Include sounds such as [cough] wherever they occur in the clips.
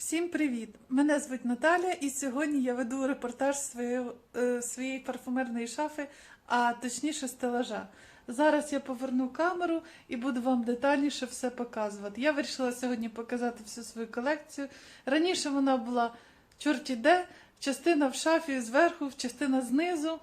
Всім привіт! Мене звуть Наталя, і сьогодні я веду репортаж своєї, е, своєї парфумерної шафи, а точніше стелажа. Зараз я поверну камеру і буду вам детальніше все показувати. Я вирішила сьогодні показати всю свою колекцію. Раніше вона була чорті де, частина в шафі зверху, частина знизу.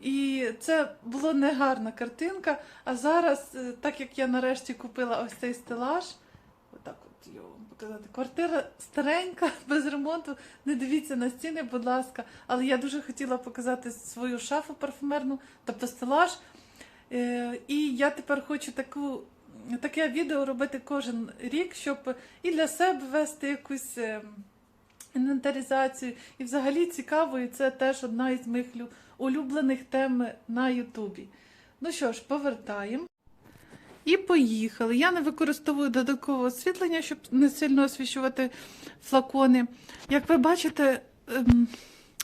І це була негарна картинка. А зараз, е, так як я нарешті купила ось цей стелаж, отак от вам показати. Квартира старенька, [laughs] без ремонту. Не дивіться на стіни, будь ласка. Але я дуже хотіла показати свою шафу парфумерну, тобто стелаж. Е, І я тепер хочу таку, таке відео робити кожен рік, щоб і для себе вести якусь е, інвентаризацію. І взагалі цікаво, і це теж одна із моїх улюблених тем на Ютубі. Ну що ж, повертаємо. І поїхали. Я не використовую додаткове освітлення, щоб не сильно освіщувати флакони. Як ви бачите, ем,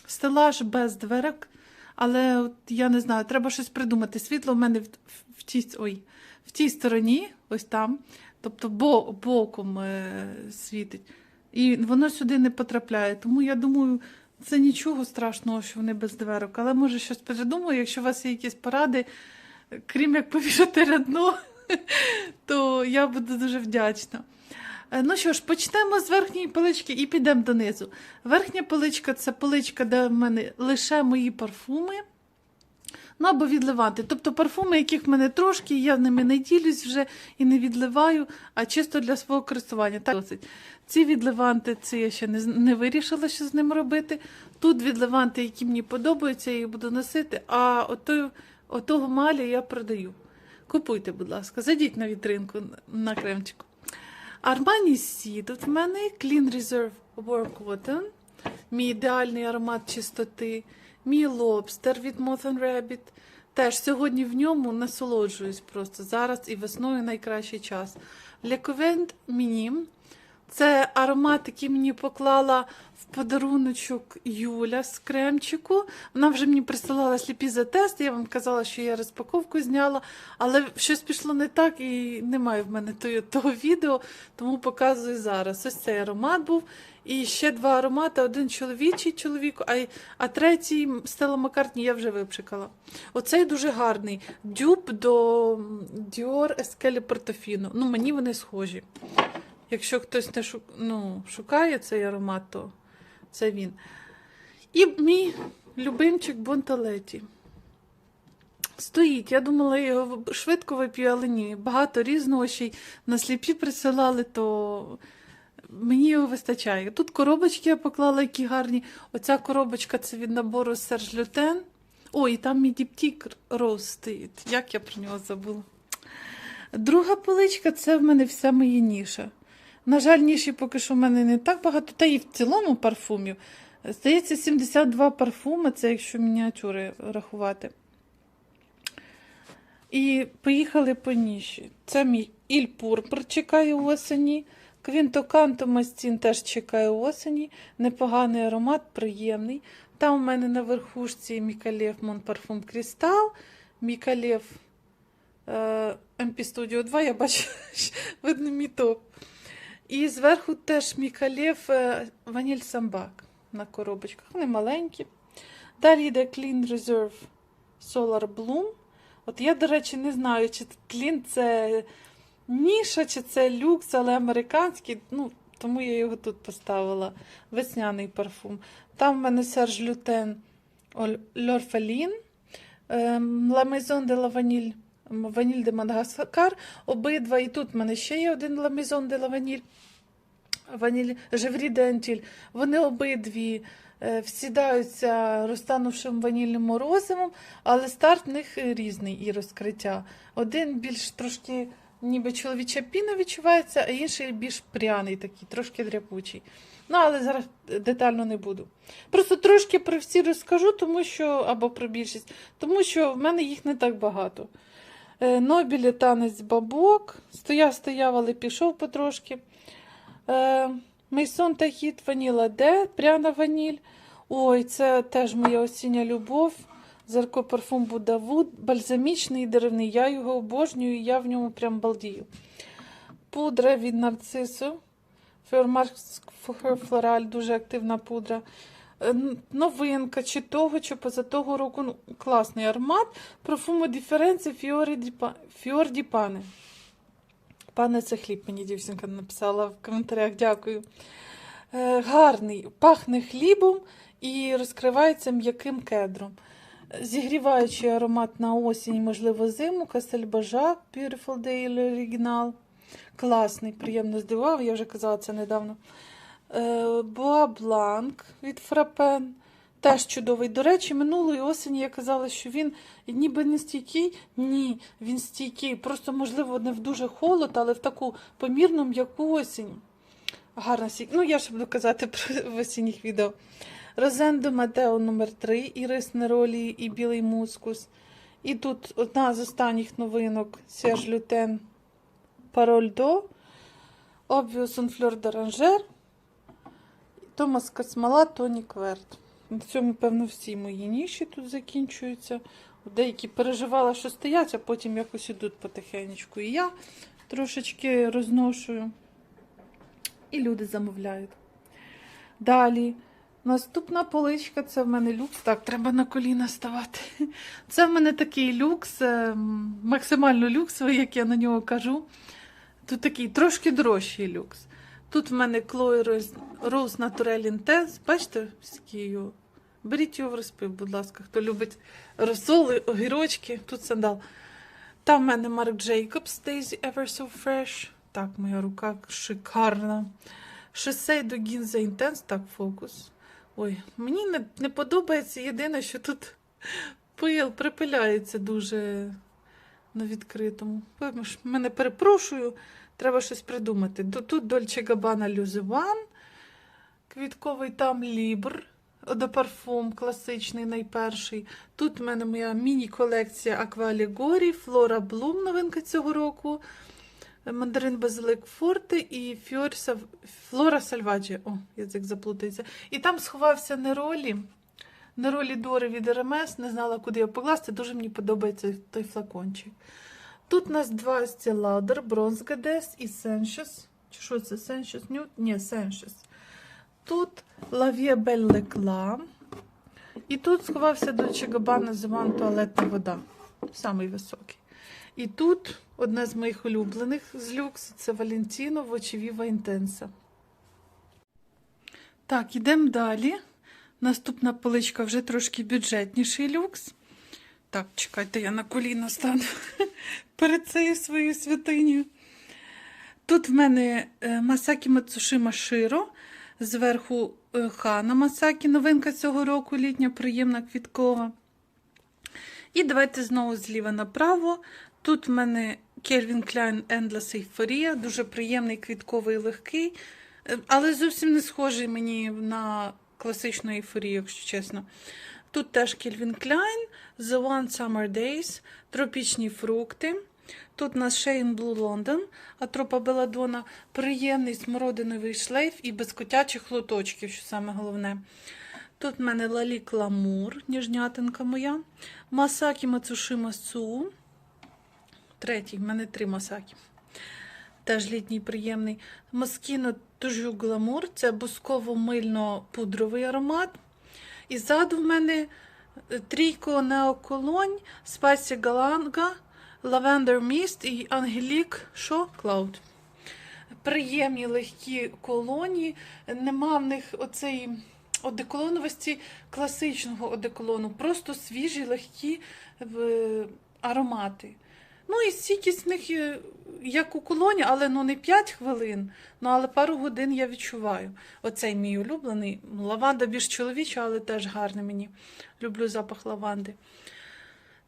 стелаж без дверок, але от я не знаю, треба щось придумати. Світло в мене в, в, в, тій, ой, в тій стороні, ось там, тобто бо, боком е, світить. І воно сюди не потрапляє. Тому я думаю, це нічого страшного, що вони без дверок. Але може щось придумаю, якщо у вас є якісь поради, крім як повішати рядно, [laughs] то я буду дуже вдячна. Е, Ну що ж, почнемо з верхньої полички і підемо донизу. Верхня поличка це поличка, де в мене лише мої парфуми. Ну, або відливати. Тобто парфуми, яких в мене трошки, я ними не ділюсь вже і не відливаю, а чисто для свого користування. Так. Ці відливанти, це я ще не, не вирішила, що з ним робити. Тут відливанти, які мені подобаються, я їх буду носити, а ото, отого маля я продаю. Купуйте, будь ласка, зайдіть на вітринку на кремчику. Armani Sea. Тут в мене Clean Reserve Work Cotton, мій ідеальний аромат чистоти, мій лобстер від Moth and Rabbit. Теж сьогодні в ньому насолоджуюсь просто зараз і весною найкращий час. Лековент Мінім. Це аромат, який мені поклала в подаруночок Юля з кремчику. Вона вже мені присилала сліпі за тест. Я вам казала, що я розпаковку зняла, але щось пішло не так і немає в мене того, того відео, тому показую зараз. Ось цей аромат був. І ще два аромати: один чоловічий чоловік, а, а третій Стелла Маккартні я вже випшикала. Оцей дуже гарний. Дюб до Dior Ескелі Портофіно. Ну, мені вони схожі. Якщо хтось не шук... ну, шукає цей аромат, то це він. І мій любимчик Бонтолеті. Стоїть. Я думала, я його швидко вип'ю, але ні. Багато різного ще й на сліпі присилали, то мені його вистачає. Тут коробочки я поклала, які гарні. Оця коробочка це від набору Серж Лютен. О, і там мій діптік Роуз стоїть. Як я про нього забула. Друга поличка це в мене вся моя ніша. На жаль, ніші поки що в мене не так багато, та і в цілому парфумів. Здається, 72 парфуми, це якщо мініатюри рахувати. І поїхали по ніші. Це мій Іль Пурпур чекає осені. Квінто Канто Мастін теж чекає осені. Непоганий аромат, приємний. Там у мене на верхушці Мікалєв Мон Парфум Крістал, Мікалєв MP Studio 2, я бачу, [laughs] видно мій топ. І зверху теж Мікалєв е, Ваніль Самбак на коробочках. Вони маленькі. Далі йде Clean Reserve Solar Bloom. От я, до речі, не знаю, чи Clean це ніша, чи це люкс, але американський. Ну, тому я його тут поставила. Весняний парфум. Там в мене Серж Лютен Лорфелін, La Maison de la Vanille, Vanille de Madagascar. Обидва. І тут в мене ще є один de la Vanille. Ваніль Жеврі Дентіль. Вони обидві е, всідаються розтанувшим ванільним морозивом, але старт в них різний і розкриття. Один більш трошки ніби чоловіча піна відчувається, а інший більш пряний, такий, трошки дряпучий. Ну, але зараз детально не буду. Просто трошки про всі розкажу, тому що, або про більшість, тому що в мене їх не так багато. Е, Нобілі танець бабок. Стояв, стояв, але пішов потрошки. Е, Мейсон Тахіт Ваніла Де, пряна ваніль. Ой, це теж моя осіння любов. Зерко парфум Будавуд, бальзамічний і деревний. Я його обожнюю, я в ньому прям балдію. Пудра від нарцису Фермарс Флораль, дуже активна пудра. Е, Новинка, чи того, чи поза того року. Ну, класний аромат. Профумо Діференці Фіор ді Пане. Пане, це хліб, мені дівчинка написала в коментарях. Дякую. Е, гарний, пахне хлібом і розкривається м'яким кедром. Зігріваючий аромат на осінь, можливо, зиму, Кастельбажак, Beautiful Day Original. Класний, приємно здивував, я вже казала це недавно. Боа Бланк від Фрапен. Теж чудовий. До речі, минулої осені я казала, що він ніби не стійкий. Ні, він стійкий. Просто, можливо, не в дуже холод, але в таку помірну м'яку осінь. Гарна сік. Ну, я ще буду казати [laughs] про в осінніх відео. Розендо Матео номер 3 Ірис Неролі і Білий Мускус. І тут одна з останніх новинок Серж Лютен Пароль До, Obvious on Fleur Томас Космала, Тоні Кверт. На цьому, певно, всі мої ніші тут закінчуються. Деякі переживала, що стоять, а потім якось ідуть потихенечку. І я трошечки розношую. І люди замовляють. Далі. Наступна поличка це в мене люкс. Так, треба на коліна ставати. Це в мене такий люкс, ем, максимально люксовий, як я на нього кажу. Тут такий трошки дорожчий люкс. Тут в мене Chloe Rose, Naturel Intense. Бачите, його? Беріть його в розпив, будь ласка, хто любить розсоли, огірочки, тут сандал. Там в мене Марк Джейкобс, Daisy Ever So Fresh. Так, моя рука шикарна. Шосей до Гінза Інтенс, так, фокус. Ой, мені не, не подобається єдине, що тут [laughs] пил припиляється дуже на відкритому. Мене перепрошую, треба щось придумати. Тут Дольче Габана Люзиван, квітковий там Лібр, де парфум класичний, найперший. Тут в мене моя міні-колекція Аквалігорі, Флора Блум, новинка цього року. Мандарин Базилик Форте і Сав- Флора Сальваджі. О, язик заплутається. І там сховався Неролі. Неролі Дори від РМС. Не знала, куди його покласти. Дуже мені подобається той флакончик. Тут у нас два Lauder, Bronze Goddess і Sensuous. Чи що це? Nude? Ні, Sensuous. Тут Belle Leclerc. І тут сховався Dolce Gabbana Зиман туалетна вода. Самий високий. І тут одна з моїх улюблених з люксу це Валентіно Вочевіва Інтенса. Так, ідемо далі. Наступна поличка вже трошки бюджетніший люкс. Так, чекайте, я на коліна стану [laughs] перед цією своєю святинею. Тут в мене е, Масакі Мацушима Широ. Зверху е, Хана Масакі, новинка цього року, літня, приємна квіткова. І давайте знову зліва направо. Тут в мене Calvin Klein Endless Euphoria, дуже приємний квітковий легкий, е, але зовсім не схожий мені на класичну ейфорію, якщо чесно. Тут теж Calvin Klein, The One Summer Days, тропічні фрукти. Тут у нас Shane Blue London, Атропа Беладона, приємний смородиновий шлейф і без котячих лоточків, що саме головне. Тут в мене Лалік Ламур, ніжнятинка моя. Масакі Мацушима Су. Третій, в мене три масакі. Теж літній приємний. Москіно Тужу Гламур це бусково-мильно-пудровий аромат. І ззаду в мене трійко Неоколонь, Спасі Галанга, Лавендер Міст і Ангелік Шо Клауд. Приємні легкі колоні. Нема в них оцеї одеколоновості класичного одеколону. Просто свіжі, легкі е, аромати. Ну і стійкість в них як у колоні, але ну не 5 хвилин, ну але пару годин я відчуваю. Оцей мій улюблений. Лаванда більш чоловіча, але теж гарний мені. Люблю запах лаванди.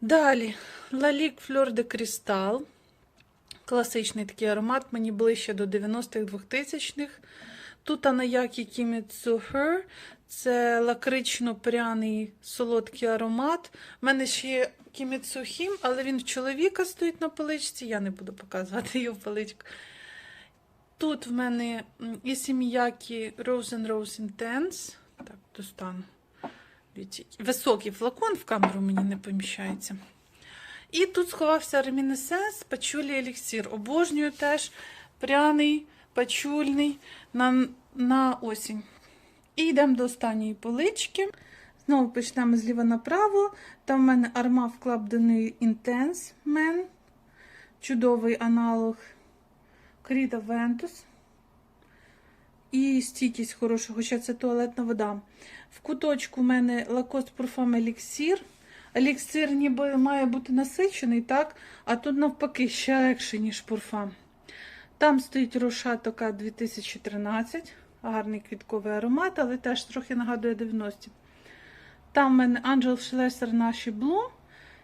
Далі Лалік Флор де Крістал. Класичний такий аромат, мені ближче до 90-х 2000-х. Тут Анаякі Кіміцу Her. Це лакрично-пряний солодкий аромат. У мене ще Кіміцу Хім, але він в чоловіка стоїть на поличці. Я не буду показувати його поличку. Тут в мене м, Ісіміякі Rose Rose Intense. Так, достану. Високий флакон в камеру мені не поміщається. І тут сховався ремінесенс, пачулі еліксір. Обожнюю теж пряний, пачульний на, на осінь. І йдемо до останньої полички. Знову почнемо зліва направо. Там в мене Club Denis Intense Men. Чудовий аналог Кріда Ventus. І стійкість хороша, хоча це туалетна вода. В куточку в мене Lacoste Parfum Elixir. Еліксир ніби має бути насичений, так? А тут навпаки ще легше, ніж парфам. Там стоїть Роша Тока 2013. Гарний квітковий аромат, але теж трохи нагадує 90-ті. Там в мене Анджел Шлесер наші Блу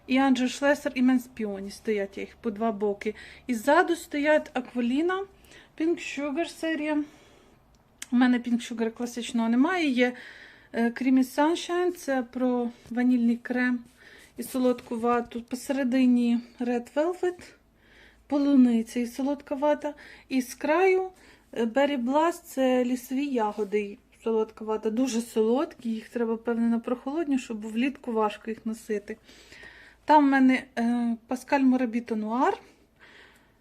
і Анджел Шлесер і Менс Піоні стоять їх по два боки. І ззаду стоять Акваліна, Pink Sugar серія. У мене Pink Sugar класичного немає. Є е, Creamy Sunshine, це про ванільний крем і солодку вату. Посередині Red Velvet, полуниця і солодка вата. І з краю е, Berry Blast це лісові ягоди. Солодка вата. Дуже солодкі, їх треба, певне, на прохолодні, щоб влітку важко їх носити. Там в мене е, Паскаль Морабіто Нуар.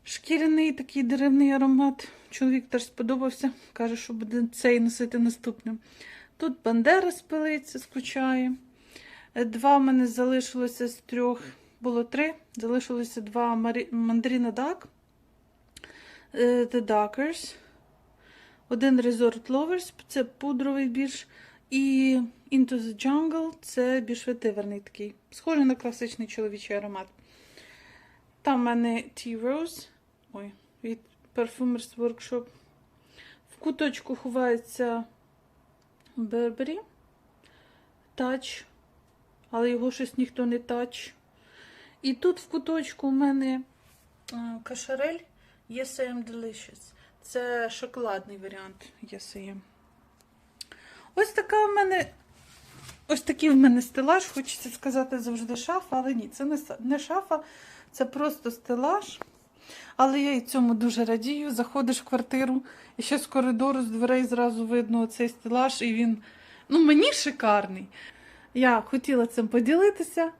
Шкіряний такий деревний аромат. Чоловік теж сподобався. Каже, що буде цей носити наступним. Тут Бандера спилиться, скучає. Е, Два в мене залишилося з трьох, було три. Залишилося два Мандаріна Дак. е, The Duckers. Один Resort Lovers, це пудровий більш. І Into the Jungle це більш ветиверний такий. Схожий на класичний чоловічий аромат. Там в мене Tea Rose. Ой, від Perfumers Workshop. В куточку ховається Burberry. Touch. Але його щось ніхто не тач. І тут в куточку у мене е, кашарель Yes Delicious. Це шоколадний варіант Yes Ось така в мене. Ось такий в мене стелаж, хочеться сказати завжди шафа, але ні, це не, не шафа, це просто стелаж. Але я і цьому дуже радію. Заходиш в квартиру, і ще з коридору, з дверей зразу видно цей стелаж, і він ну, мені шикарний. Я хотіла цим поділитися.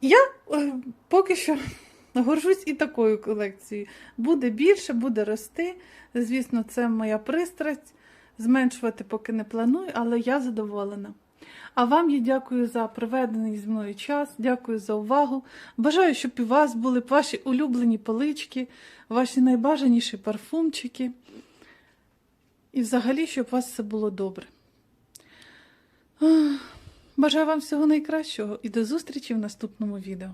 Я е, поки що горжусь і такою колекцією. Буде більше, буде рости. Звісно, це моя пристрасть. Зменшувати поки не планую, але я задоволена. А вам я дякую за проведений зі мною час, дякую за увагу. Бажаю, щоб у вас були ваші улюблені полички, ваші найбажаніші парфумчики. І взагалі, щоб у вас все було добре. Бажаю вам всього найкращого і до зустрічі в наступному відео.